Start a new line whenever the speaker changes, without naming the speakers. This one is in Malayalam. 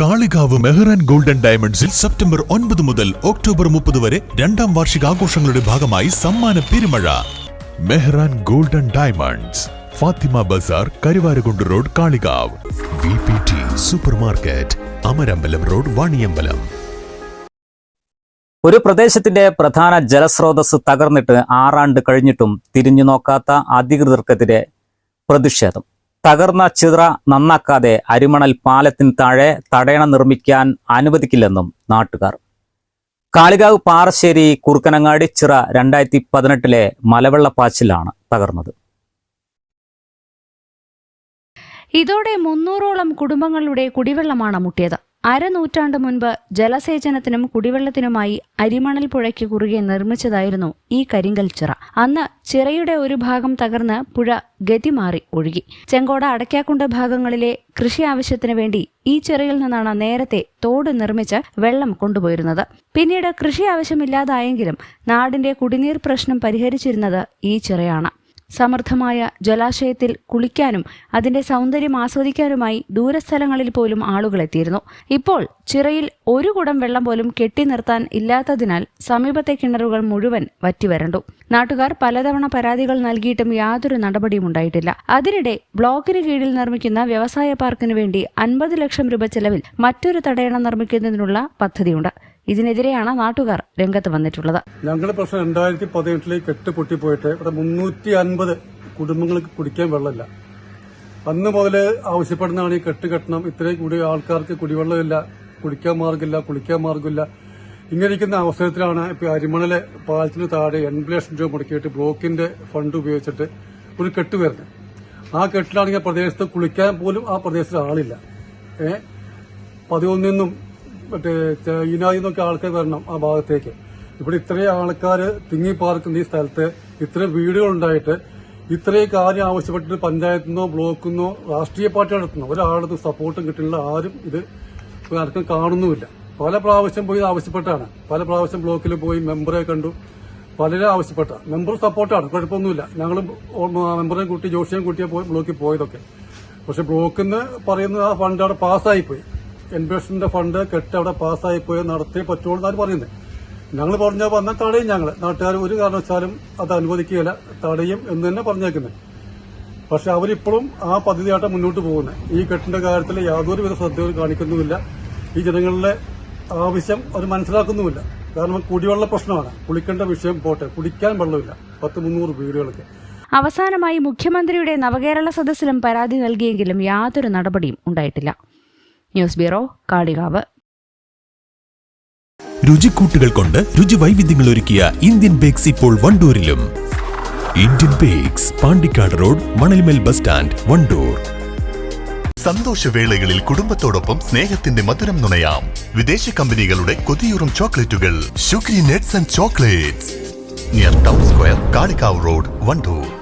കാളികാവ് മെഹ്റാൻ ഗോൾഡൻ ഡയമണ്ട്സിൽ സെപ്റ്റംബർ ഒൻപത് മുതൽ ഒക്ടോബർ മുപ്പത് വരെ രണ്ടാം വാർഷിക ആഘോഷങ്ങളുടെ ഭാഗമായി സമ്മാന പെരുമഴ. Mehran golden diamonds Fathima Bazar Karuvarakundu road Kalikavu. V P T super market Amarambalam road Vaniyambalam.
ഒരു പ്രദേശത്തിന്റെ പ്രധാന ജലസ്രോതസ് തകർന്നിട്ട് ആറാണ്ട് കഴിഞ്ഞിട്ടും തിരിഞ്ഞു നോക്കാത്ത അധികൃതർക്കെതിരെ പ്രതിഷേധം. തകർന്ന ചിത്ര നന്നാക്കാതെ അരിമണൽ പാലത്തിന് താഴെ തടയണ നിർമ്മിക്കാൻ അനുവദിക്കില്ലെന്നും നാട്ടുകാർ. കാളികാവ് പാറശ്ശേരി കുറുക്കനങ്ങാടി ചിറ രണ്ടായിരത്തി പതിനെട്ടിലെ മലവെള്ളപ്പാച്ചിലാണ് തകർന്നത്.
ഇതോടെ മുന്നൂറോളം കുടുംബങ്ങളുടെ കുടിവെള്ളമാണ് മുട്ടിയത്. അരനൂറ്റാണ്ട് മുൻപ് ജലസേചനത്തിനും കുടിവെള്ളത്തിനുമായി അരിമണൽ പുഴയ്ക്ക് കുറുകെ നിർമ്മിച്ചതായിരുന്നു ഈ കരിങ്കൽ ചിറ. അന്ന് ചിറയുടെ ഒരു ഭാഗം തകർന്ന് പുഴ ഗതിമാറി ഒഴുകി. ചെങ്കോട അടയ്ക്കാക്കുണ്ട് ഭാഗങ്ങളിലെ കൃഷി ആവശ്യത്തിന് വേണ്ടി ഈ ചിറയിൽ നിന്നാണ് നേരത്തെ തോട് നിർമ്മിച്ച് വെള്ളം കൊണ്ടുപോയിരുന്നത്. പിന്നീട് കൃഷി ആവശ്യമില്ലാതായെങ്കിലും നാടിന്റെ കുടിനീർ പ്രശ്നം പരിഹരിച്ചിരുന്നത് ഈ ചിറയാണ്. സമൃദ്ധമായ ജലാശയത്തിൽ കുളിക്കാനും അതിന്റെ സൗന്ദര്യം ആസ്വദിക്കാനുമായി ദൂരസ്ഥലങ്ങളിൽ പോലും ആളുകൾ എത്തിയിരുന്നു. ഇപ്പോൾ ചിറയിൽ ഒരു കുടം വെള്ളം പോലും കെട്ടി നിർത്താൻ ഇല്ലാത്തതിനാൽ സമീപത്തെ കിണറുകൾ മുഴുവൻ വറ്റിവരണ്ടു നാട്ടുകാർ പലതവണ പരാതികൾ നൽകിയിട്ടും യാതൊരു നടപടിയും ഉണ്ടായിട്ടില്ല. അതിനിടെ ബ്ലോക്കിന് കീഴിൽ നിർമ്മിക്കുന്ന വ്യവസായ പാർക്കിനു വേണ്ടി അൻപത് ലക്ഷം രൂപ ചെലവിൽ മറ്റൊരു തടയണ നിർമ്മിക്കുന്നതിനുള്ള പദ്ധതിയുണ്ട്. ഇതിനെതിരെയാണ് നാട്ടുകാർ രംഗത്ത് വന്നിട്ടുള്ളത്.
ഞങ്ങളുടെ പ്രശ്നം രണ്ടായിരത്തി പതിനെട്ടിലേക്ക് കെട്ട് പൊട്ടിപ്പോയിട്ട് ഇവിടെ മുന്നൂറ്റി അൻപത് കുടുംബങ്ങൾക്ക് കുടിക്കാൻ വെള്ളമില്ല. അന്ന് മുതൽ ആവശ്യപ്പെടുന്നതാണ് ഈ കെട്ട് കെട്ടണം. ഇത്രയും കൂടി ആൾക്കാർക്ക് കുടിവെള്ളമില്ല കുടിക്കാൻ മാർഗമില്ല കുളിക്കാൻ മാർഗമില്ല. ഇങ്ങനെ ഇരിക്കുന്ന അവസരത്തിലാണ് ഇപ്പൊ അരിമണലെ പാലത്തിന് താഴെ എൺപത് ലക്ഷം രൂപ മുടക്കിയിട്ട് ബ്ലോക്കിന്റെ ഫണ്ട് ഉപയോഗിച്ചിട്ട് ഒരു കെട്ട് വരുന്നത്. ആ കെട്ടിലാണെങ്കിൽ പ്രദേശത്ത് കുളിക്കാൻ പോലും ആ പ്രദേശത്ത് ആളില്ല. ഏഹ് പതിവൊന്നിൽ നിന്നും മറ്റേ ചൈനയിൽ നിന്നൊക്കെ ആൾക്കാർ വരണം ആ ഭാഗത്തേക്ക്. ഇവിടെ ഇത്രയും ആൾക്കാർ തിങ്ങിപ്പാർക്കുന്ന ഈ സ്ഥലത്ത് ഇത്രയും വീടുകളുണ്ടായിട്ട് ഇത്രയും കാര്യം ആവശ്യപ്പെട്ടിട്ട് പഞ്ചായത്തിൽ നിന്നോ നിന്നോ രാഷ്ട്രീയ പാർട്ടി നടത്തുന്നു ഒരാളുടെ സപ്പോർട്ടും കിട്ടില്ല ആരും ഇത് ആർക്കും കാണുന്നുമില്ല. പല പ്രാവശ്യം പോയി ആവശ്യപ്പെട്ടാണ്. പല പ്രാവശ്യം ബ്ലോക്കിൽ പോയി മെമ്പറെ കണ്ടു. പലരും ആവശ്യപ്പെട്ട. മെമ്പർ സപ്പോർട്ടാണ്. കുഴപ്പമൊന്നുമില്ല. ഞങ്ങൾ മെമ്പറെ കൂട്ടി ജോഷിയും കൂട്ടിയെ പോയി ബ്ലോക്കിൽ പോയതൊക്കെ. പക്ഷെ ബ്ലോക്കിൽ നിന്ന് പറയുന്നത് ആ ഫണ്ട് അവിടെ പാസ്സായി എൻബേഷന്റെ ഫണ്ട് കെട്ടി അവിടെ പാസ്സായി പോയി നടത്തി പറ്റുള്ളൂ എന്നാണ് പറയുന്നത്. ഞങ്ങൾ പറഞ്ഞ വന്നാൽ തടയും ഞങ്ങൾ നാട്ടുകാർ ഒരു കാരണവശാലും അത് അനുവദിക്കുകയില്ല. തടയും എന്ന് തന്നെ പറഞ്ഞേക്കുന്നത്. പക്ഷെ അവരിപ്പോഴും ആ പദ്ധതിയായിട്ട് മുന്നോട്ട് പോകുന്നത്. ഈ കെട്ടിന്റെ കാര്യത്തിൽ യാതൊരുവിധ ശ്രദ്ധയും കാണിക്കുന്നുമില്ല. ഈ ജനങ്ങളുടെ ആവശ്യം അവർ മനസ്സിലാക്കുന്നുമില്ല. കാരണം കുടിവെള്ള പ്രശ്നമാണ്. കുളിക്കേണ്ട വിഷയം പോട്ടെ. കുടിക്കാൻ വെള്ളമില്ല. പത്ത് മുന്നൂറ് വീടുകൾക്ക്.
അവസാനമായി മുഖ്യമന്ത്രിയുടെ നവകേരള സദസ്സിലും പരാതി നൽകിയെങ്കിലും യാതൊരു നടപടിയും ഉണ്ടായിട്ടില്ല. News bureau Kalikavu.
രുചിക്കൂട്ടുകൾ കൊണ്ട് രുചി വൈവിധ്യങ്ങൾ ഒരുക്കിയ ഇന്ത്യൻ ബേക്സ് ഇപ്പോൾ വണ്ടൂരിലും. Indian bakes Pandikkad road Manalmel bus stand Wandoor.
സന്തോഷവേളകളിൽ കുടുംബത്തോടൊപ്പം സ്നേഹത്തിന്റെ മധുരം നുണയാം. വിദേശ കമ്പനികളുടെ കൊതിയൂറും ചോക്ലേറ്റുകൾ. Sugary nets and chocolates. Near town square Kalikavu road Wandoor.